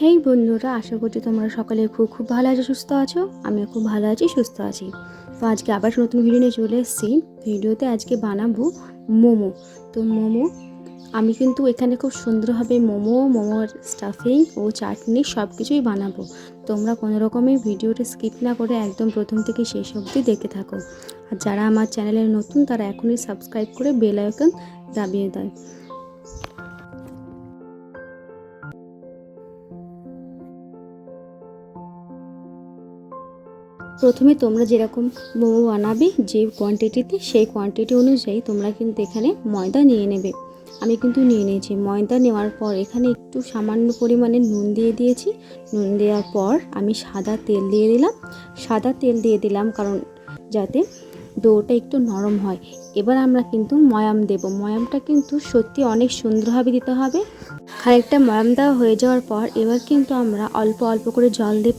হেই বন্ধুরা, আশা করছি তোমরা সকালে খুব খুব ভালো আছো, সুস্থ আছো? আমিও খুব ভালো আছি, সুস্থ আছি। তো আজকে আবার নতুন ভিডিও নিয়ে চলে এসেছি। ভিডিওতে আজকে বানাবো মোমো। তো মোমো, আমি কিন্তু এখানে খুব সুন্দরভাবে মোমো, মোমোর স্টাফিং ও চাটনি সব কিছুই বানাবো। তোমরা কোনো রকমই ভিডিওটা স্কিপ না করে একদম প্রথম থেকে শেষ অবধি দেখে থাকো। আর যারা আমার চ্যানেলে নতুন, তারা এখনই সাবস্ক্রাইব করে বেল আইকন দাবিয়ে দেয় প্রথমে তোমরা যেরকম মোমো বানাবে, যে কোয়ান্টিটিতে সেই কোয়ান্টিটি অনুযায়ী তোমরা কিন্তু এখানে ময়দা নিয়ে নেবে। আমি কিন্তু নিয়ে নিয়েছি। ময়দা নেওয়ার পর এখানে একটু সামান্য পরিমাণে নুন দিয়ে দিয়েছি। নুন দেওয়ার পর আমি সাদা তেল দিয়ে দিলাম। সাদা তেল দিয়ে দিলাম কারণ যাতে ডোটা একটু নরম হয়। এবার আমরা কিন্তু ময়াম দেব। ময়ামটা কিন্তু সত্যি অনেক সুন্দরভাবে দিতে হবে। খানিকটা ময়াম দেওয়া হয়ে যাওয়ার পর এবার কিন্তু আমরা অল্প অল্প করে জল দেব।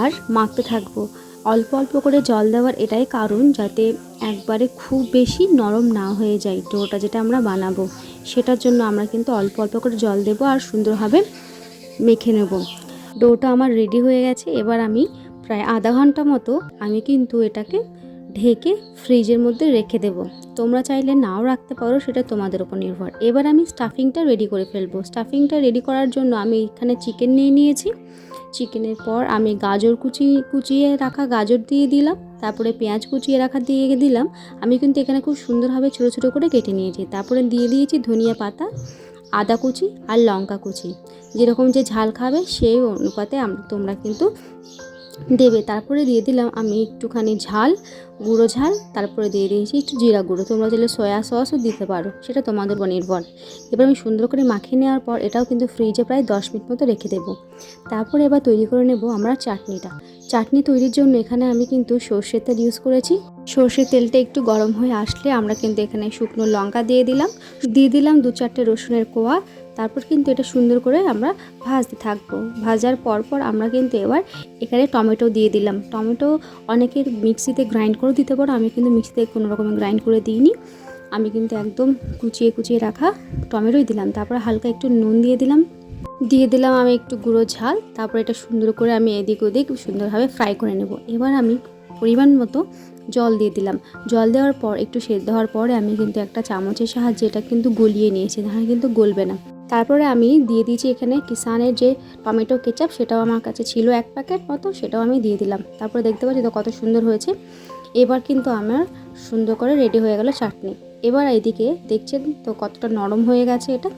আর মাখতে থাকব। অল্প অল্প করে জল দেওয়ার এটাই কারণ যাতে একবারে খুব বেশি নরম না হয়ে যায় ডোটা যেটা আমরা বানাবো। সেটার জন্য আমরা কিন্তু অল্প অল্প করে জল দেব আর সুন্দরভাবে মেখে নেব। ডোটা আমার রেডি হয়ে গেছে। এবার আমি প্রায় আধা ঘণ্টা মতো আমি কিন্তু এটাকে ঢেকে ফ্রিজের মধ্যে রেখে দেব। তোমরা চাইলে নাও রাখতে পারো, সেটা তোমাদের উপর নির্ভর। এবার আমি স্টাফিংটা রেডি করে ফেলব। স্টাফিংটা রেডি করার জন্য আমি এখানে চিকেন নিয়ে নিয়েছি। চিকেনের পর আমি গাজর কুচি, কুচিয়ে রাখা গাজর দিয়ে দিলাম। তারপরে পেঁয়াজ কুচিয়ে রাখা দিয়ে দিলাম। আমি কিন্তু এখানে খুব সুন্দরভাবে ছোটো ছোটো করে কেটে নিয়েছি। তারপরে দিয়ে দিয়েছি ধনিয়া পাতা, আদা কুচি আর লঙ্কা কুচি। যেরকম যে ঝাল খাবে সেই অনুপাতে তোমরা কিন্তু দেবে, তারপরে দিয়ে দিলাম আমি একটুখানি ঝাল, গুঁড়ো ঝাল, তারপরে দিয়ে দিয়েছি একটু জিরা গুঁড়ো। তোমরা চাইলে সয়া সসও দিতে পারো, সেটা তোমাদের উপর নির্ভর। এবার আমি সুন্দর করে মাখিয়ে নেওয়ার পর এটাও কিন্তু ফ্রিজে প্রায় দশ মিনিট মতো রেখে দেবো। তারপরে এবার তৈরি করে নেব আমরা চাটনিটা। চাটনি তৈরির জন্য এখানে আমি কিন্তু সর্ষের তেল ইউজ করেছি। সর্ষের তেলটা একটু গরম হয়ে আসলে আমরা কিন্তু এখানে শুকনো লঙ্কা দিয়ে দিলাম। দিয়ে দিলাম দু চারটে রসুনের কোয়া। তারপর কিন্তু এটা সুন্দর করে আমরা ভাজতে থাকব। ভাজার পর পর আমরা কিন্তু এবার এখানে টমেটো দিয়ে দিলাম। টমেটো অনেকের মিক্সিতে গ্রাইন্ড করে দিতে পারো, আমি কিন্তু মিক্সিতে কোনো গ্রাইন্ড করে দিইনি। আমি কিন্তু একদম কুচিয়ে কুচিয়ে রাখা টমেটোই দিলাম। তারপর হালকা একটু নুন দিয়ে দিলাম। দিয়ে দিলাম আমি একটু গুঁড়ো ঝাল, তারপর এটা সুন্দর করে আমি এদিক ওদিক সুন্দরভাবে ফ্রাই করে নেব। এবার আমি পরিমাণ মতো জল দিয়ে দিলাম। জল দেওয়ার পর, একটু সেদ্ধ হওয়ার পরে আমি কিন্তু একটা চামচের সাহায্যে এটা কিন্তু গলিয়ে নিয়েছি তাহলে কিন্তু গলবে না। তারপরে আমি দিয়ে দিয়েছি এখানে কিষানের যে টমেটো কেচাপ, সেটাও আমার কাছে ছিল এক প্যাকেট মতো, সেটাও আমি দিয়ে দিলাম। তারপরে দেখতে পাচ্ছি তো কত সুন্দর হয়েছে। এবার কিন্তু আমার সুন্দর করে রেডি হয়ে গেল চাটনি। এবার এদিকে দেখছেন তো কতটা নরম হয়ে গেছে এটা।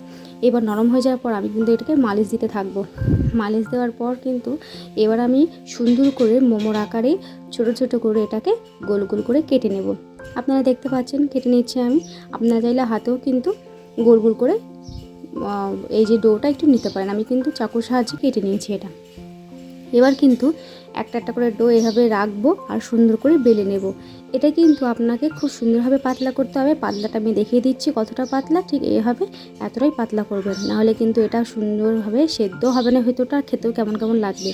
এবার নরম হয়ে যাওয়ার পর আমি কিন্তু এটাকে মালিশ দিতে থাকব। মালিশ দেওয়ার পর কিন্তু এবার আমি সুন্দর করে মোমোর আকারে ছোট ছোট করে এটাকে গোল গোল করে কেটে নেব। আপনারা দেখতে পাচ্ছেন, কেটে নিচ্ছি আমি। আপনারা চাইলে হাতেও কিন্তু গোল গোল করে এই যে ডোটা একটু নিতে পারেন। আমি কিন্তু চাকুর সাহায্যে কেটে নিয়েছি এটা। এবার কিন্তু একটা একটা করে ডো এভাবে রাখব আর সুন্দর করে বেলে নেব। এটা কিন্তু আপনাকে খুব সুন্দরভাবে পাতলা করতে হবে। পাতলাটা আমি দেখিয়ে দিচ্ছি কতটা পাতলা, ঠিক এভাবে এতটাই পাতলা করবেন। নাহলে কিন্তু এটা সুন্দরভাবে সেদ্ধ হবে না হয়তোটা খেতেও কেমন কেমন লাগবে।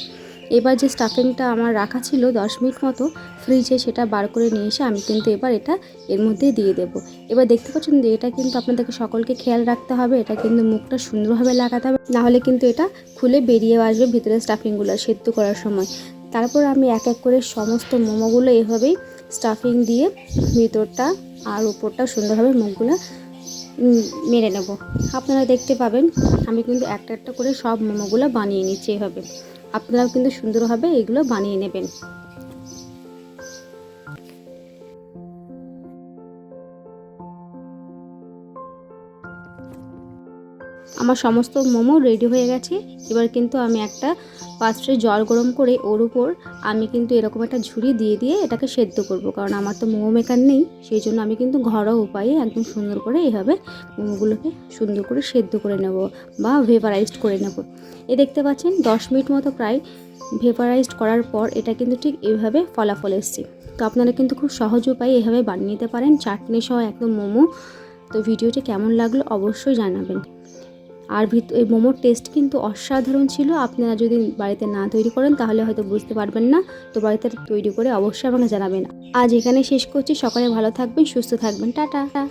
এবার যে স্টাফিংটা আমার রাখা ছিল দশ মিনিট মতো ফ্রিজে সেটা বার করে নিয়ে এসে আমি কিন্তু এবার এটা এর মধ্যে দিয়ে দেবো। এবার দেখতে পাচ্ছেন যে এটা কিন্তু আপনাদেরকে সকলকে খেয়াল রাখতে হবে, এটা কিন্তু মুখটা সুন্দরভাবে লাগাতে হবে। নাহলে কিন্তু এটা খুলে বেরিয়ে আসবে ভিতরে স্টাফিংগুলো সেদ্ধ করার সময়। তারপর আমি এক এক করে সমস্ত মোমোগুলো এভাবেই স্টাফিং দিয়ে ভিতরটা আর উপরটা সুন্দরভাবে মুখগুলো মেরে নেব। আপনারা দেখতে পাবেন, আমি কিন্তু একটা একটা করে সব মোমোগুলো বানিয়ে নিচ্ছি এভাবে। আপনারাও কিন্তু সুন্দরভাবে এগুলো বানিয়ে নেবেন। আমার সমস্ত মোমো রেডি হয়ে গেছে। এবার কিন্তু আমি একটা পাত্রে জল গরম করে ওর উপর আমি কিন্তু এরকম একটা ঝুড়ি দিয়ে দিয়ে এটাকে সেদ্ধ করব। কারণ আমার তো মোমো মেকার নেই, সেই জন্য আমি কিন্তু ঘরোয়া উপায়ে একদম সুন্দর করে এভাবে মোমোগুলোকে সুন্দর করে সেদ্ধ করে নেব বা ভেপারাইজড করে নেব। এ দেখতে পাচ্ছেন, দশ মিনিট মতো প্রায় ভেপারাইজড করার পর এটা কিন্তু ঠিক এইভাবে ফলাফল এসছে। তো আপনারা কিন্তু খুব সহজ উপায়ে এভাবে বানিয়ে নিতে পারেন। চাটনি সহ একদম মোমো। তো ভিডিওটি কেমন লাগল অবশ্যই জানাবেন। আর এই মোমোর টেস্ট কিন্তু অসাধারণ ছিল। আপনারা যদি বাড়িতে না তৈরি করেন, তাহলে হয়তো বুঝতে পারবেন না। তো বাড়িতে তৈরি করে অবশ্যই আমাকে জানাবেন। আজ এখানে শেষ করছি। সকালে ভালো থাকবেন, সুস্থ থাকবেন। টাটা।